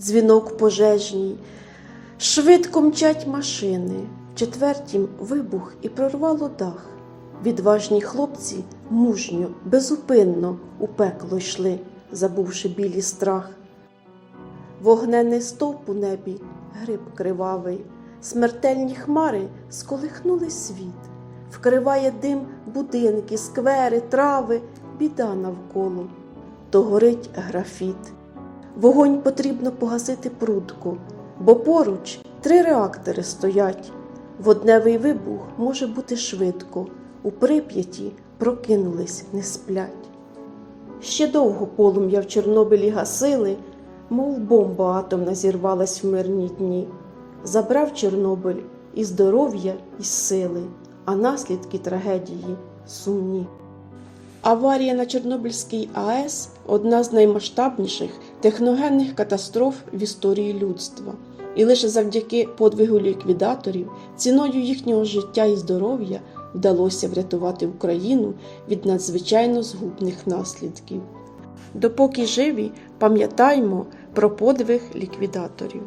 дзвінок пожежній. Швидко мчать машини, четвертім вибух і прорвало дах. Відважні хлопці мужньо, безупинно у пекло йшли, забувши білі страх. Вогненний стовп у небі, гриб кривавий, смертельні хмари сколихнули світ, вкриває дим будинки, сквери, трави, біда навколо, то горить графіт. Вогонь потрібно погасити прудко, бо поруч три реактори стоять. Водневий вибух може бути швидко, у прип'яті прокинулись, не сплять. Ще довго полум'я в Чорнобилі гасили, мов бомба атомна зірвалась в мирні дні. Забрав Чорнобиль і здоров'я, і сили, а наслідки трагедії сумні. Аварія на Чорнобильській АЕС одна з наймасштабніших техногенних катастроф в історії людства. І лише завдяки подвигу ліквідаторів, ціною їхнього життя і здоров'я вдалося врятувати Україну від надзвичайно згубних наслідків. Допоки живі, пам'ятаймо про подвиг ліквідаторів.